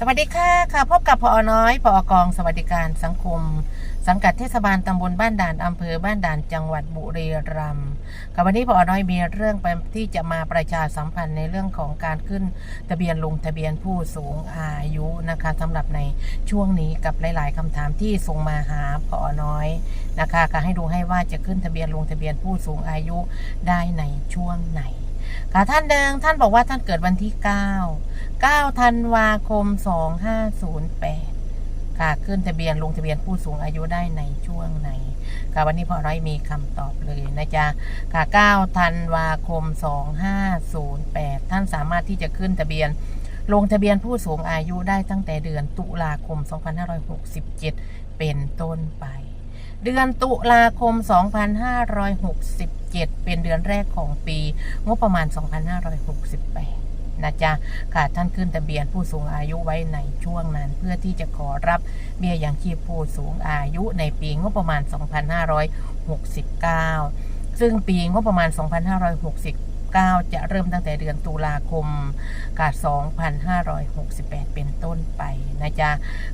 สวัสดีค่ะค่ะ พบกับพอน้อยพอกองสวัสดิการสังคม สังกัดเทศบาลตำบลบ้านด่านอำเภอบ้านด่านจังหวัดบุรีรัมย์ค่ะวันนี้พอน้อยมีเรื่องที่จะมาประชาสัมพันธ์ในเรื่องของการขึ้นทะเบียนลงทะเบียนผู้สูงอายุนะคะสำหรับในช่วงนี้กับหลาย ๆคำถามที่ส่งมาหาพอน้อยนะคะก็ให้ดูให้ว่าจะขึ้นทะเบียนลงทะเบียนผู้สูงอายุได้ในช่วงไหน ค่ะท่านหนึ่งท่านบอกว่าท่านเกิดวันที่ 9 9ธันวาคม 2508 ค่ะขึ้นทะเบียนลงทะเบียนผู้สูงอายุได้ในช่วงไหนค่ะวันนี้พ่อร้อยมีคำตอบเลยนะจ๊ะค่ะ9ธันวาคม 2508 ท่านสามารถที่จะขึ้นทะเบียนลงทะเบียนผู้สูงอายุได้ตั้งแต่เดือนตุลาคม 2567 เป็นต้นไป เดือนตุลาคม 2567 เป็นเดือนแรกของปีงบประมาณ 2568 นะจ๊ะค่ะท่านขึ้นทะเบียนผู้สูงอายุไว้ในช่วงนั้น เพื่อที่จะขอรับเบี้ยยังชีพผู้สูงอายุในปีงบประมาณ 2569 ซึ่งปีงบประมาณ 2569จะเริ่มตั้งแต่เดือนตุลาคมกา2568 เป็นต้นไปนะจ๊ะ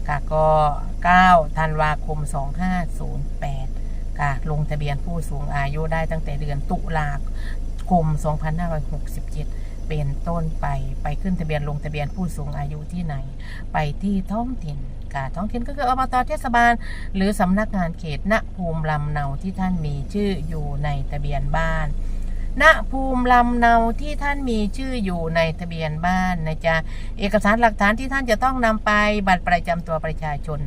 ค่ะก็9ธันวาคม 2508 ค่ะลงทะเบียนผู้สูงอายุได้ตั้งแต่เดือนตุลาคม 2567 เป็นต้นไปไปขึ้นทะเบียนลงทะเบียนผู้สูงอายุที่ไหน ไปที่ท้องถิ่นค่ะท้องถิ่นก็คืออบตเทศบาล หรือสำนักงานเขตณภูมิลำเนาที่ท่านมีชื่ออยู่ในทะเบียนบ้านณภูมิลำเนาที่ท่านมีชื่ออยู่ในทะเบียนบ้านนะจ๊ะเอกสารหลักฐานที่ท่านจะต้องนำไปบัตรประจำตัวประชาชน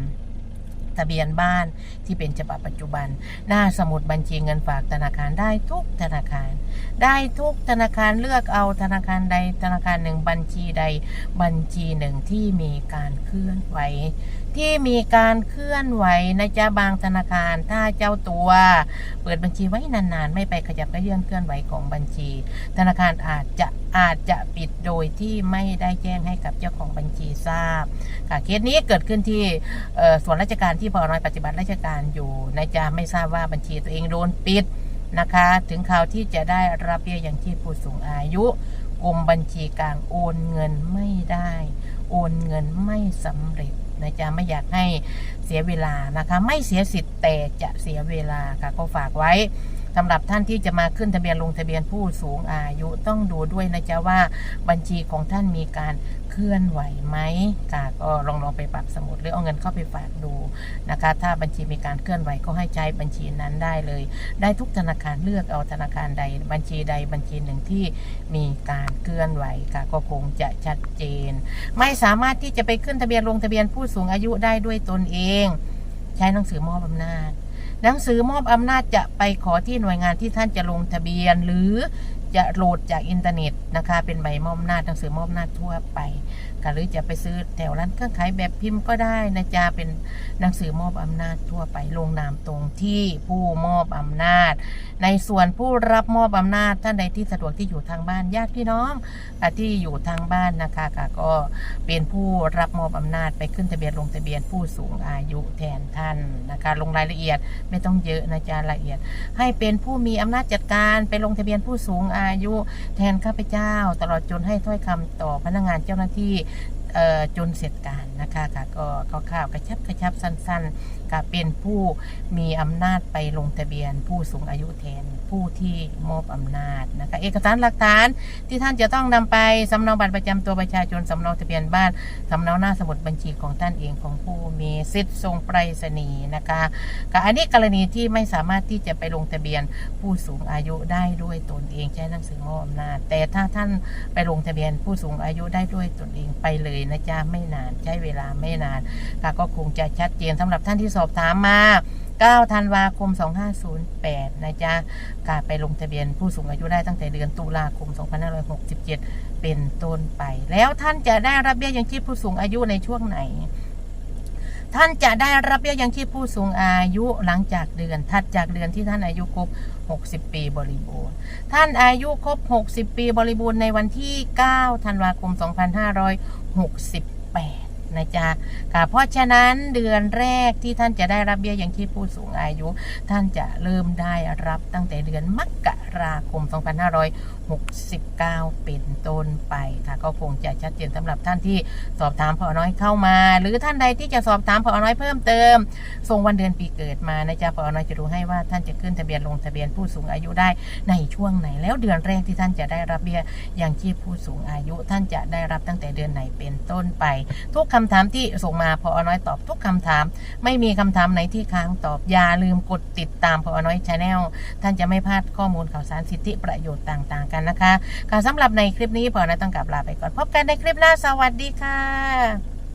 ทะเบียนบ้านที่เป็นฉบับปัจจุบัน หน้าสมุดบัญชีเงินฝากธนาคารได้ทุกธนาคาร ได้ทุกธนาคารเลือกเอาธนาคารใดธนาคารหนึ่งบัญชีใดบัญชีหนึ่งที่มีการเคลื่อนไหว ที่มีการเคลื่อนไหวนะจ๊ะบางธนาคาร ถ้าเจ้าตัว เปิดบัญชีไว้นานๆ ไม่ไปขยับกระเยื่อนเคลื่อนไหวของบัญชี ธนาคารอาจจะอาจจะปิดโดยที่ไม่ได้แจ้งให้กับเจ้าของบัญชีทราบค่ะเคสนี้เกิดขึ้นที่ส่วนราชการที่พอน้อยปฏิบัติราชการอยู่นะจ๊ะไม่ทราบว่าบัญชีตัวเองโดนปิดนะคะ ถึงข่าวที่จะได้รับเบี้ยยังชีพผู้สูงอายุกรมบัญชีกลางโอนเงินไม่ได้ โอนเงินไม่สำเร็จ นะจ๊ะไม่อยากให้เสียเวลานะคะ ไม่เสียสิทธิ์แต่จะเสียเวลาค่ะก็ฝากไว้ สำหรับท่านที่จะมาขึ้นทะเบียนลงทะเบียนผู้สูงอายุต้องดูด้วยนะจ๊ะว่าบัญชีของท่านมีการเคลื่อนไหวไหมก็ลองลองไปปรับสมุดหรือเอาเงินเข้าไปฝากดูนะคะ ถ้าบัญชีมีการเคลื่อนไหวก็ให้ใช้บัญชีนั้นได้เลย ได้ทุกธนาคารเลือกเอาธนาคารใด บัญชีใดบัญชีหนึ่งที่มีการเคลื่อนไหวก็คงจะชัดเจน ไม่สามารถที่จะไปขึ้นทะเบียนลงทะเบียนผู้สูงอายุได้ด้วยตนเอง ใช้หนังสือมอบอำนาจ หนังสือมอบอำนาจจะไปขอที่หน่วยงานที่ท่านจะลงทะเบียน หรือจะโหลดจากอินเทอร์เน็ตนะคะ เป็นใบมอบอำนาจหนังสือมอบอำนาจทั่วไป หรือจะไปซื้อแถวร้านเครื่องขายแบบพิมพ์ก็ได้นะจ๊ะเป็นหนังสือมอบอำนาจทั่วไปลงนามตรงที่ผู้มอบอำนาจ ในส่วนผู้รับมอบอำนาจท่านใดที่สะดวกที่อยู่ทางบ้านญาติพี่น้องอ่ที่อยู่ทางบ้านนะคะค่ะก็เป็นผู้รับมอบอำนาจไปขึ้นทะเบียนลงทะเบียนผู้สูงอายุแทนท่านนะคะลงรายละเอียดไม่ต้องเยอะนะจ๊ะละเอียด ให้เป็นผู้มีอำนาจจัดการไปลงทะเบียนผู้สูงอายุ แทนข้าพเจ้า ตลอดจนให้ถ้อยคำต่อพนักงานเจ้าหน้าที่ จนเสร็จการ นะคะค่ะก็ข่าวๆกระชับกระชับสั้นๆก็เป็นผู้มีอำนาจไปลงทะเบียน ผู้สูงอายุแทนผู้ที่มอบอำนาจนะคะเอกสารหลักฐานที่ท่านจะต้องนำไปสำเนาบัตรประจำตัวประชาชนสำเนาทะเบียนบ้านสำเนาหน้าสมุดบัญชีของท่านเองของผู้มีสิทธิ์ส่งไปรษณีย์นะคะค่ะอันนี้กรณีที่ไม่สามารถที่จะไปลงทะเบียนผู้สูงอายุได้ด้วยตนเองใช้หนังสือมอบอำนาจ แต่ถ้าท่านไปลงทะเบียนผู้สูงอายุได้ด้วยตนเองไปเลยนะจ๊ะไม่นานใช้เวลาไม่นานค่ะก็คงจะชัดเจนสำหรับท่านที่สอบถามมา9ธันวาคม 2508 นะจ๊ะกาไปลงทะเบียนผู้สูงอายุได้ตั้งแต่เดือนตุลาคม 2567 เป็นต้นไป แล้วท่านจะได้รับเบี้ยยังชีพผู้สูงอายุในช่วงไหน ท่านจะได้รับเบี้ยยังชีพผู้สูงอายุหลังจากเดือนถัดจากเดือนที่ท่านอายุครบ 60 ปีบริบูรณ์ ท่านอายุครบ 60 ปีบริบูรณ์ในวันที่ 9 ธันวาคม 2568 นะจ๊ะค่ะเพราะฉะนั้นเดือนแรกที่ท่านจะได้รับเบี้ยยังชีพผู้สูงอายุ ท่านจะเริ่มได้รับตั้งแต่เดือนมกราคม 2569 เป็นต้นไปค่ะก็คงจะชัดเจนสำหรับท่านที่สอบถามพอน้อยเข้ามา หรือท่านใดที่จะสอบถามพอน้อยเพิ่มเติม ส่งวันเดือนปีเกิดมานะจ๊ะพอน้อยจะดูให้ว่าท่านจะขึ้นทะเบียนลงทะเบียนผู้สูงอายุได้ในช่วงไหน แล้วเดือนแรกที่ท่านจะได้รับเบี้ยยังชีพผู้สูงอายุ ท่านจะได้รับตั้งแต่เดือนไหนเป็นต้นไป ทุกคำถามที่ส่งมาพออน้อยตอบทุกคำถาม ไม่มีคำถามไหนที่ค้างตอบ อย่าลืมกดติดตามพออน้อยชาแนลท่านจะไม่พลาดข้อมูลข่าวสารสิทธิประโยชน์ต่างๆ กันนะคะค่ะสำหรับในคลิปนี้พออน้อยต้องกลับลาไปก่อนพบกันในคลิปหน้าสวัสดีค่ะ